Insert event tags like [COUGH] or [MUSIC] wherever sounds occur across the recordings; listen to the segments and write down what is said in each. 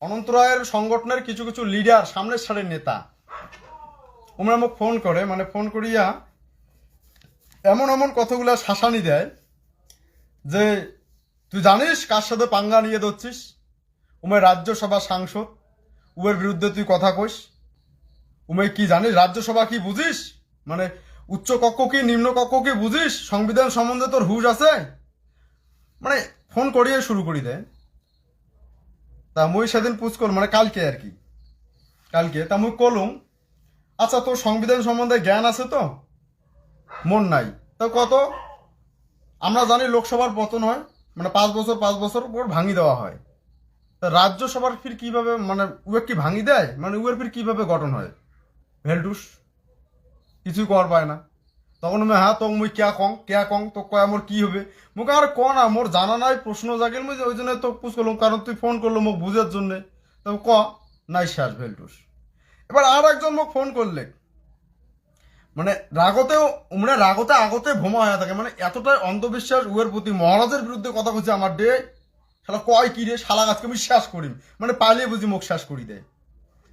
অনন্ত রায়ের সংগঠনের কিছু কিছু লিডার সামনের সারির নেতা। ওমরা মোক ফোন করে মানে ফোন করিয়া এমন এমন কতগুলা শাসানি দেয় যে, তুই জানিস কার সাথে পাঙ্গা নিয়ে ধরছিস? উমের রাজ্যসভা সাংসদ। উমের বিরুদ্ধে তুই কথা কইস। উমে কি জানিস, রাজ্যসভা কি বুঝিস? মানে উচ্চ কক্ষ কি, নিম্ন কক্ষ কি বুঝিস? সংবিধান সম্বন্ধে তোর হুশ আছে? মানে ফোন করিয়ে শুরু করি দেয়। তা মুই সেদিন পুজ করল মানে কালকে আর কি। কালকে। তা মুই কলুম আচ্ছা তোর সংবিধান সম্বন্ধে জ্ঞান আছে তো? মন নাই। তো কত? আমরা জানি লোকসভার পতন হয় মানে পাঁচ বছর পাঁচ বছর পর ভাঙি দেওয়া হয়। তা রাজ্যসভার ফির কীভাবে মানে উয়ের কি ভাঙি দেয়? মানে উয়ের ফির কীভাবে গঠন হয়? ভেলটুস, কিছুই কর পায় না। তখন আমি হ্যাঁ তোক মুই ক্যা কং ক্যা কং তো কয় আমার কি হবে? মুখে আর ক না মোর জানা নাই প্রশ্ন জাগিল, মুই ওই জন্য তোক পুষ করলাম কারণ তুই ফোন করল মোক বুঝার জন্যে তো ক, নাই শেষ ভেলটুস এবার আর একজন মোক ফোন করলে মানে রাগতেও মানে রাগতে আগতে ভোমা হয়ে থাকে মানে এতটাই অন্ধবিশ্বাস উয়ের প্রতি মহারাজের বিরুদ্ধে কথা বলছে আমার ডে শালা কয় কি রে শালা গাছকে আমি শেষ করি মানে পালিয়ে বুঝি মুখ শেষ করি দেয়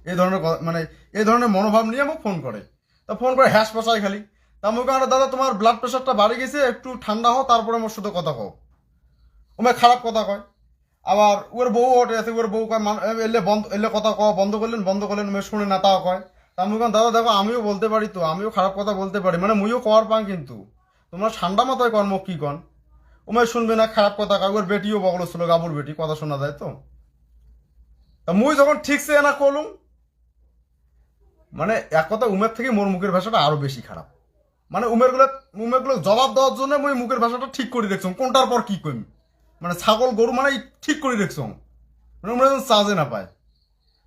এই ধরনের মানে এই ধরনের মনোভাব নিয়ে মোক ফোন করে তা ফোন করে হ্যাস পশাই খালি। তা মুখে দাদা, তোমার ব্লাড প্রেশারটা বাড়ি গেছে, একটু ঠান্ডা হও, তারপরে মোর সাথে কথা কও ওমে খারাপ কথা কয়। আবার ওর বউ ওঠে আছে ওর বউ কয় এলে বন্ধ, এলে কথা কওয়া বন্ধ করলেন বন্ধ করলেন মেয়ে শুনে না, তাও কয়। আমি দাদা, দেখো, আমিও বলতে পারি তো, আমিও খারাপ কথা বলতে পারি মানে মুইও কর পাং কিন্তু। তোমরা ঠান্ডা মাথায় কর্ম, কি কন? ওমে শুনবে না, খারাপ কথা কয়, ওর বেটিও বগল ছিল, গাবুর বেটি, কথা শোনা যায় তো। তা মুই যখন ঠিকছে না করলুম মানে এক কথা, উমের থেকে মোর মুখের ভাষাটা আরও বেশি খারাপ। মানে উমেরগুলো উমেরগুলো জবাব দেওয়ার জন্য মুই মুখের ভাষাটা ঠিক করে দেখছ। কোনটার পর কি কইম? মানে ছাগল, গরু মানে ঠিক করে দেখছ। মানে উমরা যেন চাজে না পায়।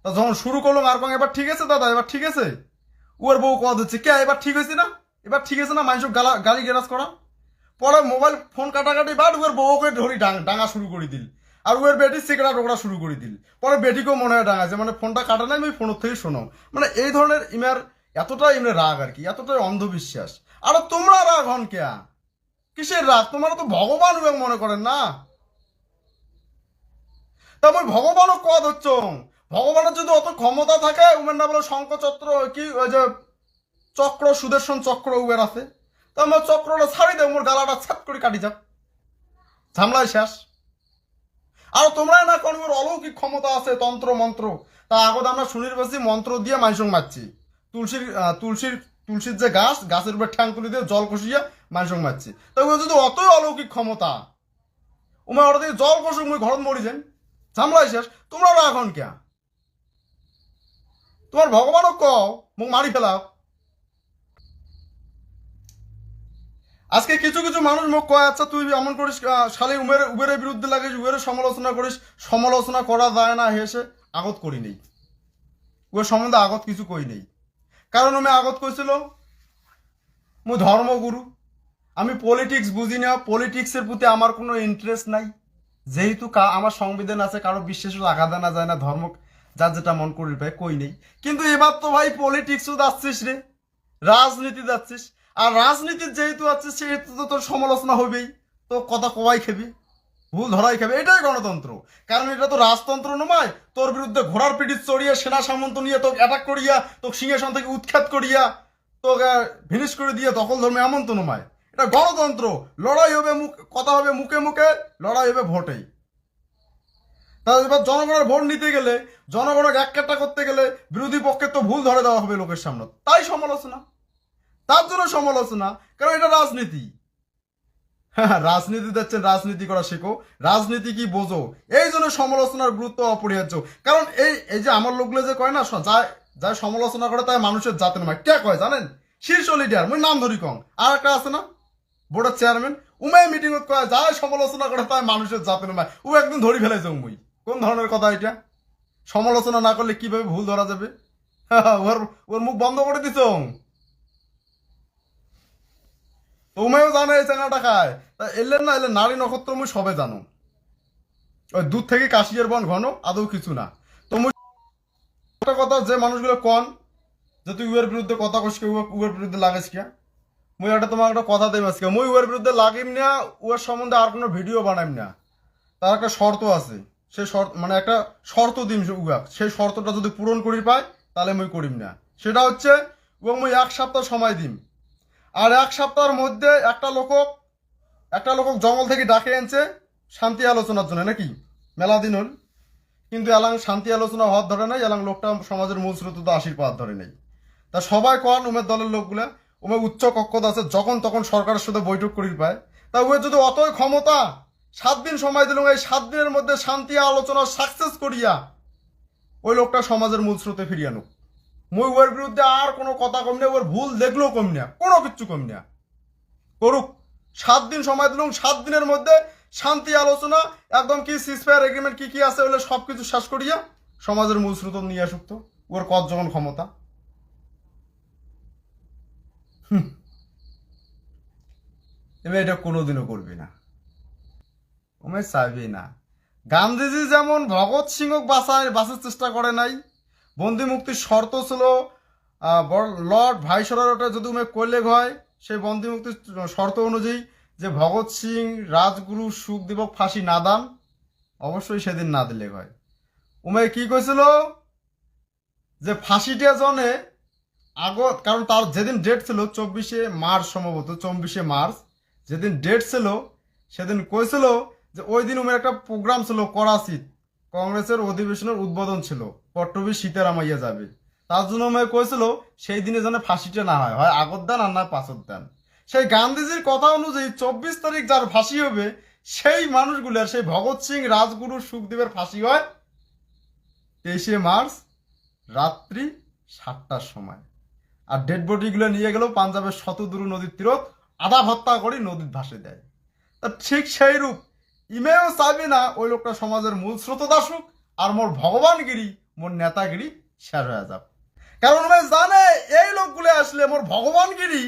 তা যখন শুরু করলাম আর কং, এবার ঠিক আছে দাদা, এবার ঠিক আছে। উয়ার বউ কদ হচ্ছে কে, এবার ঠিক হয়েছে না? এবার ঠিক আছে না? মানুষ গালা গালি গেরাজ করা? পরে মোবাইল ফোন কাটাকাটি বাদ উয়ার বউকে ধরি ডাঙা শুরু করে দিল। আর উয়ার বেটি সিগারেট ওকরা শুরু করে দিল। পরে বেটিকেও মনে হয় ডাঙাছে মানে ফোনটা কাটা নাই আমি ফোনের থেকে শোনো মানে এই ধরনের ইমার এতটাই ইমরে রাগ আর কি, এতটাই অন্ধবিশ্বাস। আর তোমরা রাগ হন কেয়া? কিসের রাগ? তোমরা তো ভগবান উয়াক মনে করেন না। তা আমি ভগবানও কদ হচ্ছ ভগবানের যদি অত ক্ষমতা থাকে, উমের না বলে শঙ্কচক্র কি ওই যে চক্র, সুদর্শন চক্র উবের আছে। তা আমার চক্রটা ছাড়ি দেব মোর গালাটা ছাপ করে কাটি যাক ঝামলায় শেষ। আর তোমরা না কোন অলৌকিক ক্ষমতা আছে, তন্ত্র, মন্ত্র? তা আগত আমরা শুনির পাচ্ছি মন্ত্র দিয়ে মানুষ মারছি। তুলসীর তুলসীর তুলসীর যে গাছ, গাছের উপর ঠ্যাং দিয়ে জল কষিয়া মানুষ মারছি। তা ওই যদি অতই অলৌকিক ক্ষমতা, উমা, ওটা দিয়ে জল কষুক, মুই ঘরত মরি যান ঝামলাই শেষ। তোমরা এখন কে তোমার ভগবানও কও, মুখ মারি ফেলাও। আজকে কিছু কিছু মানুষ মুখ কয় আচ্ছা তুই এমন করিস শালি উমের, উবেরের বিরুদ্ধে লাগিস, উবেরের সমালোচনা করিস। সমালোচনা করা যায় না, হেসে আগত করি নেই। উয়ের সম্বন্ধে আগত কিছু কই নেই। কারণ আমি আগত কইছিল, মু ধর্মগুরু। আমি পলিটিক্স বুঝি না পলিটিক্সের প্রতি আমার কোনো ইন্টারেস্ট নাই। যেহেতু আমার সংবিধান আছে, কারও বিশ্বাসও রাখা দেনা যায় না ধর্ম, যার যেটা মন করি পায় কই নেই। কিন্তু এবার তো ভাই পলিটিক্সও যাচ্ছিস রে, রাজনীতি যাচ্ছিস। আর রাজনীতির যেহেতু আছিস সেহেতু তো তোর সমালোচনা হবেই। তো কথা কবাই খাবি। ভুল ধরাই খাবে, এটাই গণতন্ত্র। কারণ এটা তো রাজতন্ত্র নয়, তোর বিরুদ্ধে ঘোড়ার পিঠি চড়িয়ে, সেনা সামন্ত নিয়ে তোকে অ্যাটাক করিয়া, তোকে সিংহাসন থেকে উৎখাত করিয়া, তোকে ভিনিশ করে দিয়ে দখল ধর্মে এমন তো নয়। এটা গণতন্ত্র, লড়াই হবে মুখ, কথা হবে মুখে মুখে, লড়াই হবে ভোটেই। তাহলে এবার জনগণের ভোট নিতে গেলে, জনগণের এক কাটা করতে গেলে বিরোধী পক্ষে তো ভুল ধরে দেওয়া হবে লোকের সামনে। তাই সমালোচনা। তার জন্য সমালোচনা, কারণ এটা রাজনীতি। রাজনীতি যাচ্ছেন রাজনীতি করা শেখো। রাজনীতি কি বোঝো? এই জন্য সমালোচনার গুরুত্ব অপরিহার্য। কারণ এই এই যে আমার লোকগুলো যে কয় না যা যা সমালোচনা করে তাই মানুষের জাতের নয় কে কয় জানেন? শীর্ষ লিডার মুই নাম ধরি কং আর একটা আছে না? বোর্ডের চেয়ারম্যান উমে মিটিং কয়, যাই সমালোচনা করে তাই মানুষের জাতের নয় ও একদিন ধরি ফেলেছে মুই। কোন ধরনের কথা এটা? সমালোচনা না করলে কীভাবে ভুল ধরা যাবে? ওর ওর মুখ বন্ধ করে দিছ। তুমিও জানো এই চেঙ্গাটা খায় তা এলে না এলে নারী নক্ষত্র মুই সবে জানো। ওই দুধ থেকে কাশিয়ার বন ঘন, আদৌ কিছু না। তো মুই একটা কথা যে মানুষগুলো কন, যে তুই উয়ের বিরুদ্ধে কথা কস কে উয়ের বিরুদ্ধে লাগাইস কে? মুই একটা তোমার একটা কথা দেই আজকে, মুই উয়ের বিরুদ্ধে লাগিম না উয়ের সম্বন্ধে আর কোনো ভিডিও বানাইম না। তার একটা শর্ত আছে সে শর্ত মানে একটা শর্ত দিম উগাক সেই শর্তটা যদি পূরণ করি পাই, তাহলে মুই করিম না। সেটা হচ্ছে এবং মুই এক সপ্তাহ সময় দিম। আর এক সপ্তাহের মধ্যে একটা লোক একটা লোক জঙ্গল থেকে ডাকে আনছে শান্তি আলোচনার জন্য, নাকি? মেলা দিন হল। কিন্তু এলাং শান্তি আলোচনা হওয়ার ধরে নাই, এলাং লোকটা সমাজের মূল স্রোত তো আশির পাওয়ার ধরে নেই। তা সবাই কন উমের দলের লোকগুলা? উমে উচ্চ কক্ষত আছে, যখন তখন সরকারের সাথে বৈঠক করি পায়। তা উমের যদি অতই ক্ষমতা, সাত দিন সময় দিল, এই সাত দিনের মধ্যে শান্তি আলোচনা সাকসেস করিয়া ওই লোকটা সমাজের মূল স্রোতে ফিরিয়ে আনুক মুই ওর বিরুদ্ধে আর কোনো কথা কম নেই, ওর ভুল দেখলেও কম না কোনো কিচ্ছু কম না করুক, সাত দিন সময় দিলাম, সাত দিনের মধ্যে শান্তি আলোচনা, একদম কি সিসফায়ার এগ্রিমেন্ট কি কি আছে বলে সব কিছু শেষ করিয়া সমাজের মূল স্রোত নিয়ে আসুক তো, ওর কত যখন ক্ষমতা। এবার এটা কোনোদিনও করবি না। ওমে চাইবি না। গান্ধীজি যেমন ভগৎ সিংহ বাঁচায় বাঁচার চেষ্টা করে নাই বন্দি মুক্তির শর্ত ছিল লর্ড ভাইসরয়টা যদি উমে কৈলেগ হয়, সেই বন্দি মুক্তির শর্ত অনুযায়ী যে ভগৎ সিং, রাজগুরু সুখদেবক ফাঁসি না দান, অবশ্যই সেদিন না দিলে হয়। উমে কি কইছিল? যে ফাঁসিটা জনে আগত, কারণ তার যেদিন ডেট ছিল চব্বিশে মার্চ সম্ভবত, চব্বিশে মার্চ, যেদিন ডেট ছিল, সেদিন কইছিল যে ওই দিন উমের একটা প্রোগ্রাম ছিল করাচিত, কংগ্রেসের অধিবেশনের উদ্বোধন ছিল। পট্টবী সীতারামাইয়া যাবে। তার জন্য উমে কইছিল, সেই দিনে যেন ফাঁসিটা না হয়। হয় আগত দেন আর না পাঁচত দেন। সেই গান্ধীজির কথা অনুযায়ী চব্বিশ তারিখ যার ফাঁসি হবে, সেই মানুষগুলোর সেই ভগৎ সিং রাজগুরু সুখদেবের ফাঁসি হয় তেইশে মার্চ রাত্রি সাতটার সময়। আর ডেড বডিগুলো নিয়ে গেলেও পাঞ্জাবের শতদূর নদীর তীরত আধা ভত্তা করে নদীর ভাসে দেয়। তা ঠিক সেই রূপ ইমেও চাইবে না ওই লোকটা সমাজের মূল স্রোত আসুক আর মোর ভগবানগিরি মোর নেতাগিরি শেষ হয়ে যাক কারণ ওরা জানে, এই লোকগুলো আসলে মোর ভগবানগিরি,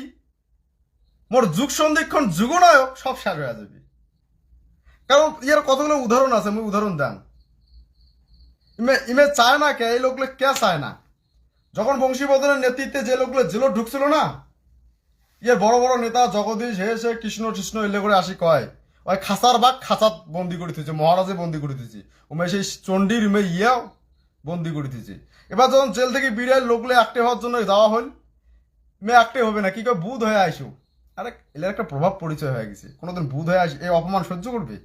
মোর যুগ সন্ধিক্ষণ যুগনায়ক সব শেষ হয়ে যাবে। কারণ ইয়ার কতগুলো উদাহরণ আছে আমি উদাহরণ দেন। ইমে ইমে চায় না কে, এই লোকগুলো কে চায় না? যখন বংশীবদনের নেতৃত্বে যে লোকগুলো জেলো ঢুকছিল না ইয়ে বড় বড় নেতা জগদীশ, হে, সে, কৃষ্ণ কৃষ্ণ এলে করে আসি কয়, ওই খাসার বাঘ খাঁচাত বন্দি করে দিয়েছে মহারাজে বন্দি করে দিয়েছে ওমে সেই চণ্ডীর উমে ইয়েও বন্দি করে দিয়েছে। এবার যখন জেল থেকে বিড়াল লোকলে একটে হওয়ার জন্য যাওয়া হল মেয়ে একটে হবে না, কি কয়, বুধ হয়ে আইসো। আরে এর একটা প্রভাব পরিচয় হয়ে গেছে। কোনোদিন বুধ হয়ে আসি এই অপমান সহ্য করবে?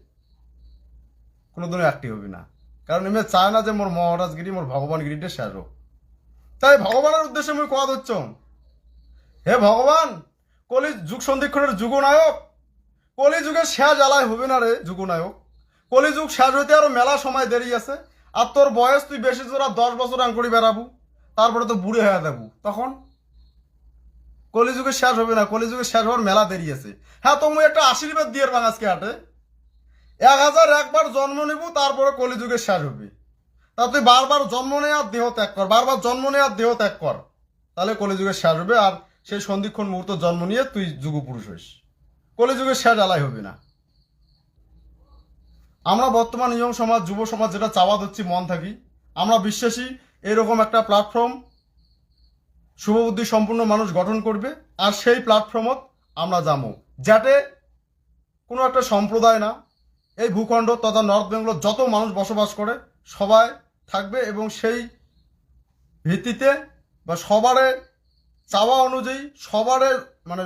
কোনোদিনও একটি হবে না। কারণ এমনি চায় না যে মোর মহারাজগিরি, মোর ভগবানগিরিটা শেষ হোক। তাই ভগবানের উদ্দেশ্যে মুই কথা দিচ্ছ হে ভগবান, কলি যুগ সন্ধিক্ষণের যুগনায়ক। কলি যুগের শেষ জ্বালায় হবে না রে যুগনায়ক। কলি যুগ শেষ হইতে আরও মেলা সময় দেরি আছে। আর তোর বয়স তুই বেশি জোরা দশ বছর আং করে বেড়াবো, তারপরে তো বুড়ে হয়ে যাব। তখন কলিযুগে শেষ হবে না, কলিযুগে শেষ হওয়ার মেলা দেরি আছে। হ্যাঁ তুমি একটা আশীর্বাদ দিয়ে বাং আজকে হাটে। এক হাজার একবার জন্ম নিব, তারপরে কলিযুগে শেষ হবে। তা তুই বারবার জন্ম নেওয়ার দেহ ত্যাগ কর, বারবার জন্ম নেওয়ার দেহ ত্যাগ কর। তাহলে কলিযুগে শেষ হবে, আর সেই সন্ধিক্ষণ মুহূর্ত জন্ম নিয়ে তুই যুগ পুরুষ হইস। কলিযুগের শেষ আলাই হবে না। আমরা বর্তমান ইয়ং সমাজ, যুব সমাজ যেটা চাওয়া দিচ্ছি মন থাকি, আমরা বিশ্বাসী, এরকম একটা প্ল্যাটফর্ম শুভবুদ্ধি সম্পূর্ণ মানুষ গঠন করবে, আর সেই প্ল্যাটফর্মত আমরা যাব। যাতে কোনো একটা সম্প্রদায় না, এই ভূখণ্ড তথা নর্থ বেঙ্গল যত মানুষ বসবাস করে, সবাই থাকবে এবং সেই ভিত্তিতে বা সবারে চাওয়া অনুযায়ী সবারে মানে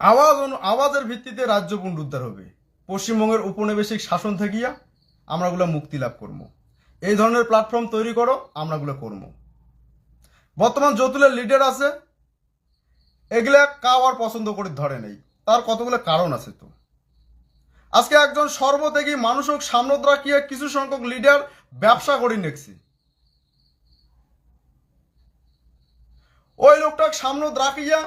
আওয়াজ আওয়াজের ভিত্তিতে রাজ্য পুনরুদ্ধার হবে। পশ্চিমবঙ্গের উপনিবেশিক শাসন থেকিয়া আমরাগুলো মুক্তি লাভ করব এই ধরনের প্ল্যাটফর্ম তৈরি করো, আমরাগুলো করব বর্তমান যতুলের লিডার আছে, এগুলা কাউ আর পছন্দ করে ধরে নেই। তার কতগুলো কারণ আছে তো? আজকে একজন সর্বত্যাগী মানুষক সামনে রাখিয়া কিছু সংখ্যক লিডার ব্যবসা করে নেছি ওই লোকটাকে সামনে রাখিয়া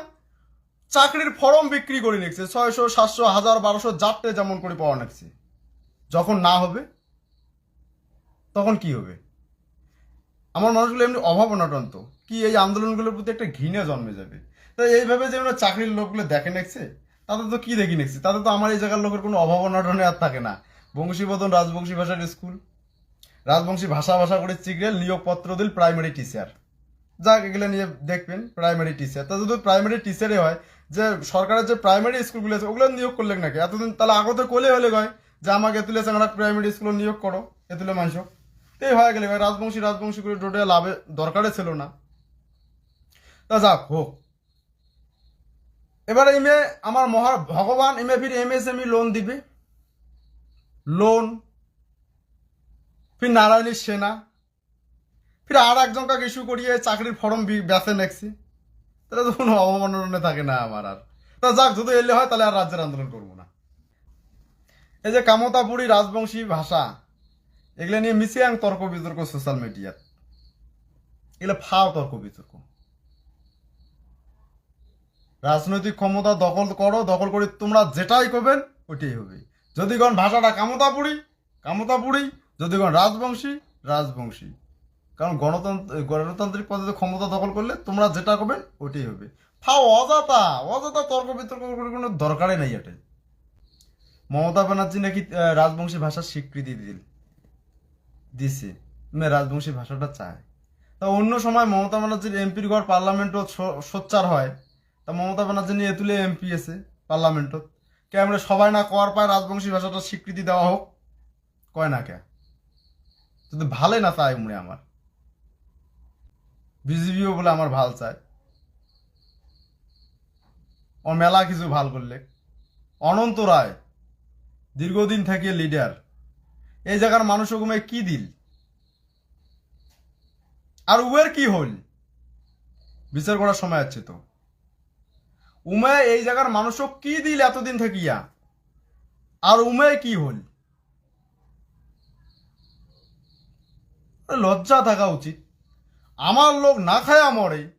চাকরির ফর্ম বিক্রি করে নিচ্ছে ছয়শো, সাতশো, হাজার, বারোশো, যাত্রে যেমন করে পাওয়া নিচ্ছে যখন না হবে, তখন কি হবে? আমার মানুষগুলো এমনি অভাব অনটন্ত কি এই আন্দোলনগুলোর প্রতি একটা ঘৃণা জন্মে যাবে? তাই এইভাবে যে আমরা চাকরির লোকগুলো দেখে নেছে তাদের তো কি দেখি নিচ্ছে? তাদের তো আমার এই জায়গার লোকের কোনো অভাব অনটনে আর থাকে না। বংশীবদন রাজবংশী ভাষার স্কুল। রাজবংশী ভাষা ভাষা করে চিগরেল নিয়োগপত্র দিল প্রাইমারি টিচার যাক, এগুলো নিয়ে দেখবেন প্রাইমারি টিচার তা যদি প্রাইমারি টিচারে হয় যে সরকারের যে প্রাইমারি স্কুলগুলো আছে, ওগুলো নিয়োগ করলেন নাকি? এতদিন তাহলে আগতে কোলে হলে হয় যে আমাকে এতুলে চাংড়া প্রাইমারি স্কুলে নিয়োগ করো এতুলে মানুষ এই হয়ে গেলে ভাই রাজবংশী রাজবংশী করে টোটে লাভে দরকারে ছিল না। তা যাক হোক। এবার ইমে আমার মহা, ভগবান ইমে ফির এমএসএমই লোন দিবে। লোন ফির নারায়ণী সেনা। ফির আর একজনকে ইস্যু করিয়ে চাকরির ফর্ম বেছে নেছি তাহলে তো কোনো অবমাননে থাকে না আমার আর। তা যাক যদি এলে হয় তাহলে আর রাজ্যের আন্দোলন করব না। এই যে কামতাপুরী রাজবংশী ভাষা, এগুলো নিয়ে মিশিয়াং তর্ক বিতর্ক সোশ্যাল মিডিয়াত এগুলো ফাও তর্ক বিতর্ক রাজনৈতিক ক্ষমতা দখল করো, দখল করে তোমরা যেটাই করবেন ওইটাই হবে। যদি কোন ভাষাটা কামতাপুরি কামতাপুরি যদি কোন রাজবংশী রাজবংশী। গণতন্ত্র, গণতান্ত্রিক পদ্ধতি ক্ষমতা দখল করলে তোমরা যেটা করবেন ওইটাই হবে। ফাও অজাতা অজাতা তর্ক বিতর্ক কোনো দরকারই নেই এটাই। মমতা ব্যানার্জি নাকি রাজবংশী ভাষার স্বীকৃতি দিল, দিছে। মানে রাজবংশী ভাষাটা চায়। তা অন্য সময় মমতা ব্যানার্জির এমপির ঘর পার্লামেন্টও সোচ্চার হয়। তা মমতা ব্যানার্জি নিয়ে তুলে এমপি এসে পার্লামেন্টত। কে আমরা সবাই না কর পায় রাজবংশী ভাষাটা স্বীকৃতি দেওয়া হোক? কয় না কে? যদি ভালে না চায় মনে আমার। বিজেপিও বলে আমার ভালো চায়। ও মেলা কিছু ভালো করলে। অনন্ত রায়, দীর্ঘদিন থেকে লিডার এই জায়গার মানুষ ওগুমে কি দিল? আর উয়ের কি হল বিচার করার সময় আছে তো। উমে এই জায়গার মানুষও কি দিল এতদিন থাকিয়া আর উমে কি হল লজ্জা থাকা উচিত। আমার লোক না খায়া মরে,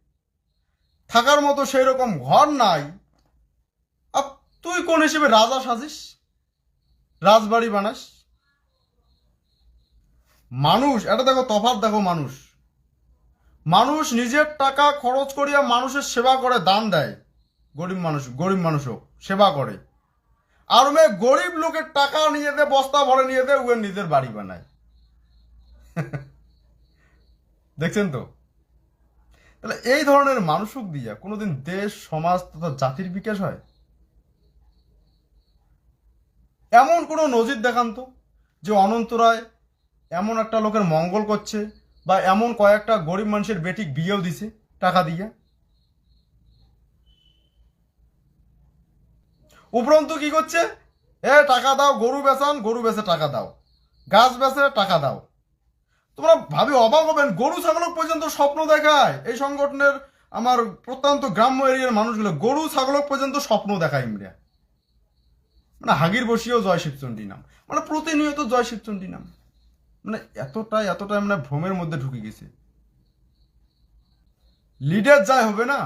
থাকার মতো সেই রকম ঘর নাই। আর তুই কোন হিসেবে রাজা সাজিস? রাজবাড়ি বানাস? মানুষ, এটা দেখো, তফাৎ দেখো, মানুষ। মানুষ নিজের টাকা খরচ করিয়া মানুষের সেবা করে, দান দেয়। গরিব মানুষ, গরিব মানুষও সেবা করে। আর মে গরিব লোকের টাকা নিয়ে দে, বস্তা ভরে নিয়ে দে, উয়ে নিজের বাড়ি বানায়। [LAUGHS] দেখছেন তো? তাহলে এই ধরনের মানুষক দিয়া কোনোদিন দেশ, সমাজ তথা জাতির বিকাশ হয়? এমন কোনো নজির দেখান তো, যে অনন্ত রায় এমন একটা লোকের মঙ্গল করছে বা এমন কয়েকটা গরিব মানুষের বেটিক বিয়েও দিছে টাকা দিয়ে। উপরন্তু কি করছে? এ, টাকা দাও, গরু বেচান, গরু বেচে টাকা দাও। গাছ বেচে টাকা দাও। তোমরা ভাবে অবাক হবেন, গরু ছাগলক পর্যন্ত স্বপ্ন দেখায়। এই সংগঠনের আমার প্রত্যন্ত গ্রাম্য এরিয়ার মানুষগুলো গরু ছাগলক পর্যন্ত স্বপ্ন দেখায় ইমরিয়া মানে হাগির বসিয়েও জয় শিবচণ্ডী নাম। মানে প্রতিনিয়ত জয় শিবচণ্ডী নাম। মানে এতটাই এতটাই মানে ভ্রমের মধ্যে ঢুকে গেছে। লিডার যাই হবে না,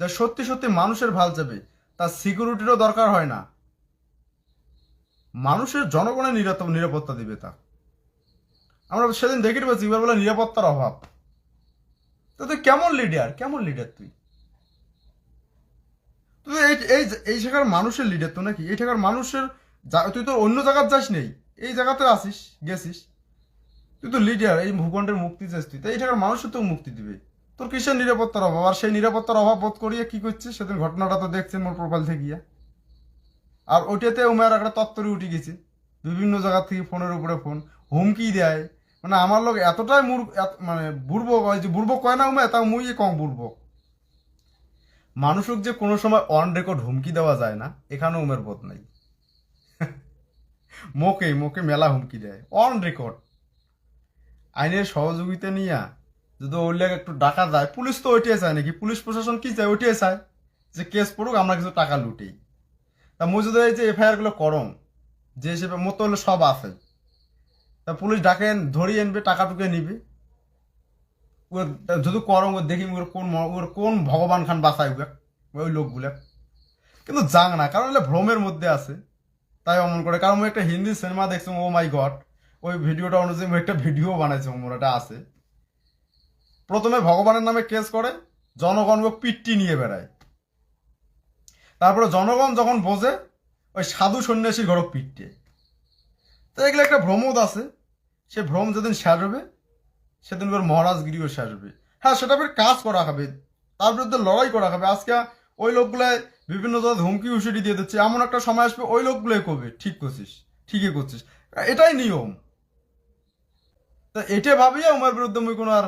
যা সত্যি সত্যি মানুষের ভালো যাবে তার সিকিউরিটিরও দরকার হয় না। মানুষের জনগণের নিরাপত্তা দিবে তা। আমরা সেদিন দেখে পেয়েছি এবার বলে নিরাপত্তার অভাব। তো তুই কেমন লিডার কেমন লিডার তুই? তুই এই এই এই জায়গার মানুষের লিডার তো নাকি? এই জায়গার মানুষের তুই তো অন্য জায়গার যাস নেই। এই জায়গাতে আসিস, গেছিস। তুই তো লিডার এই ভূখণ্ডের মুক্তি চাস তুই। তাই এই জায়গার মানুষের তো মুক্তি দিবে। তোর কিসের নিরাপত্তার অভাব? আর সেই নিরাপত্তার অভাব বোধ করিয়ে কি করছিস? সেদিন ঘটনাটা তো দেখছেন মোর প্রোফাইল থেকে গিয়া। আর ওইটাতে উমের একটা তত্তরে উঠে গেছে। বিভিন্ন জায়গা থেকে ফোনের উপরে ফোন হুমকি দেয়। মানে আমার লোক এতটাই মানে বুড়বক হয় যে বুড়বক কয় না উমে তা মুই কম বুড়বক মানুষক যে কোনো সময় অন রেকর্ড হুমকি দেওয়া যায় না এখানে উমের বোধ নাই। [LAUGHS] মোকে মোকে মেলা হুমকি দেয় অন রেকর্ড আইনের সহযোগিতা নিয়া যদি ওর লেগে একটু ডাকা যায়, পুলিশ তো ওইটাই চায় নাকি? পুলিশ প্রশাসন কি চায়? ওইটাই চায় যে কেস পড়ুক, আমরা কিছু টাকা লুটেই। তা মুই যদি এই যে এফআইআরগুলো করম যে হিসেবে মতো হলে সব আছে। তা পুলিশ ডাকে ধরি আনবে, টাকা টুকে নিবে। ওর যদি করম ওর দেখি ওর কোন ওর কোন ভগবান খান বাঁচাই ওকে, ওই লোকগুলা। কিন্তু যাং না, কারণ হলে ভ্রমের মধ্যে আছে। তাই অমন করে, কারণ একটা হিন্দি সিনেমা দেখছি, ও মাই গড। ওই ভিডিওটা অনুযায়ী একটা ভিডিও বানাইছি ওমর এটা আছে। প্রথমে ভগবানের নামে কেস করে, জনগণ ও পিট্টি নিয়ে বেড়ায়। তারপরে জনগণ যখন বোঝে, ওই সাধু সন্ন্যাসীর ঘরক পিটতে তো এগুলো একটা ভ্রমদ আছে। সে ভ্রম যেদিন হবে, সেদিন ওর মহারাজগিরিও হবে। হ্যাঁ সেটা ফের কাজ করা হবে। তার বিরুদ্ধে লড়াই করা হবে। আজকে ওই লোকগুলাই বিভিন্ন ধরনের হুমকি হুঁশিটি দিয়ে দিচ্ছে। এমন একটা সময় আসবে ওই লোকগুলোই করবে। ঠিক করছিস, ঠিকই করছিস। এটাই নিয়ম। তা এটা ভাবিয়া উমার বিরুদ্ধে মুই কোনো আর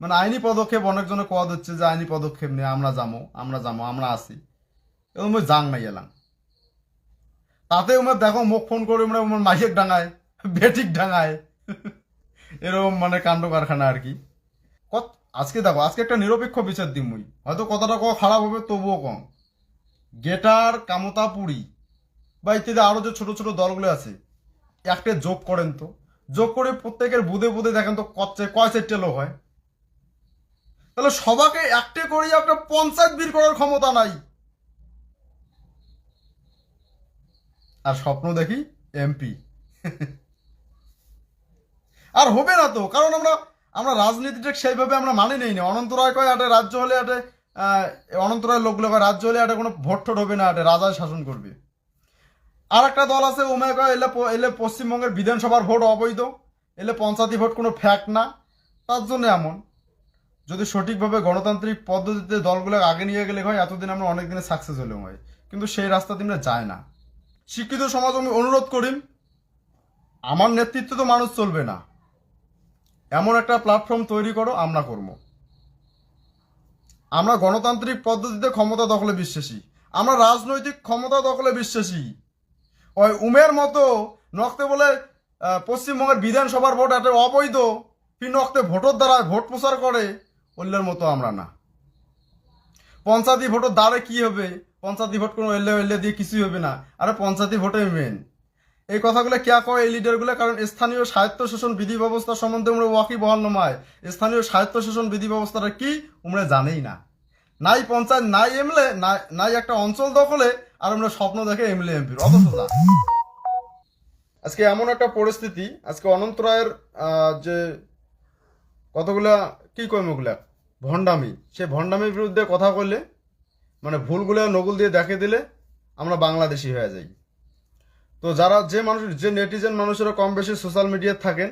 মানে আইনি পদক্ষেপ, অনেকজনে কোয়া দিচ্ছে যে আইনি পদক্ষেপ নিয়ে আমরা যাব আমরা যাব আমরা আসি। এবং মুই যাং নাই এলাম তাতে উমার দেখো মুখ ফোন করে উমার মাইক ডাঙায় বেটিক ডাঙায় এরকম মানে কাণ্ড কারখানা আর কি। আজকে দেখো, আজকে একটা নিরপেক্ষ বিচার দিই মুই। হয়তো কথাটা ক খারাপ হবে, তবুও কম। গেটার, কামতাপুরি বা ইত্যাদি আরও যে ছোট ছোট দলগুলো আছে একটা যোগ করেন তো। যোগ করে প্রত্যেকের বুধে বুধে দেখেন তো কচ্ছে, কয় লোক হয়। তাহলে সবাকে একটা করিয়ে একটা পঞ্চায়েত বীর করার ক্ষমতা নাই। আর স্বপ্ন দেখি, এমপি। [LAUGHS] আর হবে না তো, কারণ আমরা আমরা রাজনীতিটা সেইভাবে আমরা মানি নেই না। অনন্ত রায় কয় একটা রাজ্য হলে একটা অনন্ত রায় লোকগুলো কয়, রাজ্য হলে একটা কোনো ভোট ঠোট হবে না একটা রাজায় শাসন করবে। আর একটা দল আছে ওমে কয়, এলে এলে পশ্চিমবঙ্গের বিধানসভার ভোট অবৈধ, এলে পঞ্চায়েতি ভোট কোনো ফ্যাক্ট না, তার জন্য এমন। যদি সঠিকভাবে গণতান্ত্রিক পদ্ধতিতে দলগুলো আগে নিয়ে গেলে হয়, এতদিন আমরা অনেক দিনে সাকসেস হলেও হয়। কিন্তু সেই রাস্তা দিনে যায় না। শিক্ষিত সমাজ আমি অনুরোধ করি আমার নেতৃত্বে তো মানুষ চলবে না। এমন একটা প্ল্যাটফর্ম তৈরি করো, আমরা করব। আমরা গণতান্ত্রিক পদ্ধতিতে ক্ষমতা দখলে বিশ্বাসী। আমরা রাজনৈতিক ক্ষমতা দখলে বিশ্বাসী। ওই উমের মতো নক্তে বলে পশ্চিমবঙ্গের বিধানসভার ভোট একটা অবৈধ নক্তে ভোটের দ্বারা ভোট প্রচার করে, অল্যের মতো আমরা না। পঞ্চায়েতি ভোটের দ্বারে কি হবে? পঞ্চায়েতি ভোট কোনো এলে এলে দিয়ে কিছুই হবে না। আরে পঞ্চায়েতি ভোটে মেন এই কথাগুলো কেয়া কয় এই লিডারগুলো? কারণ স্থানীয় স্বায়ত্ত শাসন বিধি ব্যবস্থা সম্বন্ধে আমরা ওয়াকি বহাল নমায়। স্থানীয় স্বায়ত্ত শাসন বিধি ব্যবস্থাটা কি? আমরা জানেই না। নাই পঞ্চায়েত, নাই এমলে নাই একটা অঞ্চল দখলে, আর আমরা স্বপ্ন দেখে এমলে এমপির অত সোজা আজকে এমন একটা পরিস্থিতি, আজকে অনন্ত রায়ের যে কতগুলা, কি কইম ওগুলা? ভণ্ডামি। সে ভণ্ডামির বিরুদ্ধে কথা বললে মানে ভুলগুলো নগুল দিয়ে দেখে দিলে আমরা বাংলাদেশি হয়ে যাই। তো যারা যে মানুষ, যে নেটিজেন মানুষেরা কম বেশি সোশ্যাল মিডিয়ায় থাকেন,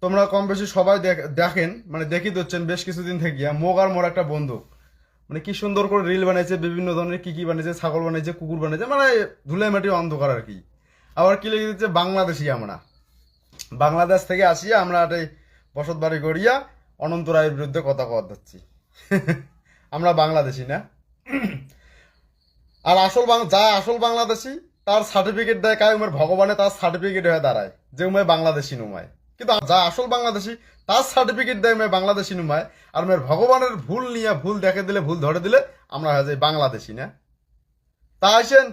তোমরা কম বেশি সবাই দেখ- দেখেন মানে দেখি দিচ্ছেন বেশ কিছুদিন থেকে মোগ আর মোর একটা বন্দুক মানে কি সুন্দর করে রিল বানিয়েছে বিভিন্ন ধরনের কি কি বানিয়েছে ছাগল বানিয়েছে কুকুর বানিয়েছে মানে ধুলে মাটি অন্ধকার আর কি। আবার কি লিখে দিচ্ছে, বাংলাদেশি আমরা। বাংলাদেশ থেকে আসিয়া আমরা একটা বসত বাড়ি করিয়া অনন্ত রায়ের বিরুদ্ধে কথা কওয়া যাচ্ছি। [LAUGHS] আমরা বাংলাদেশি না। [CLEARS THROAT] আর আসল যা আসল বাংলাদেশি তার সার্টিফিকেট দেয় কায় উমের ভগবানে, তার সার্টিফিকেট হয়ে দাঁড়ায় যে উমের বাংলাদেশি নুমায়। কিন্তু যা আসল বাংলাদেশি, তার সার্টিফিকেট দেয় উমের বাংলাদেশি নুমায় আর উমের ভগবানের ভুল নিয়ে ভুল দেখে দিলে, ভুল ধরে দিলে আমরা হয়ে যাই বাংলাদেশি, না? তা আসেন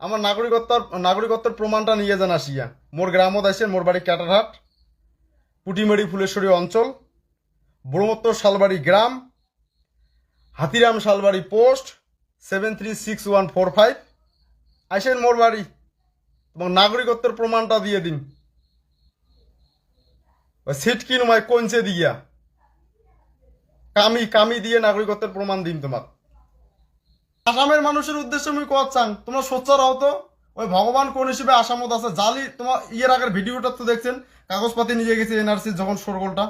আমার নাগরিকত্বর, নাগরিকত্বের প্রমাণটা নিয়ে যান আসিয়া। মোর গ্রামত আসেন মোর বাড়ি ক্যাটারহাট পুটিমারি ফুলেশ্বরী অঞ্চল, ব্রহ্মোত্তর শালবাড়ি গ্রাম, Hatiram Shalbari post seven three six one four five আসেন মোর বাড়ি। এবং নাগরিকত্বের প্রমাণটা দিয়ে দিন। সিট কি নয় কঞ্চে দিয়া। কামি কামি দিয়ে নাগরিকত্বের প্রমাণ দিন তোমার। আসামের মানুষের উদ্দেশ্যে আমি কোয়া চাং? তোমরা সোচ্চার হও তো। ওই ভগবান কোন হিসেবে আসামত আছে? জালি, তোমার ইয়ের আগের ভিডিওটা তো দেখছেন? কাগজপাতি নিয়ে গেছে এনআরসি যখন সরগোলটা।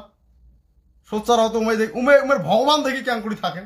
সোচ্চার হও তো উমে উমে উমের ভগবান দেখি কেন করি থাকে।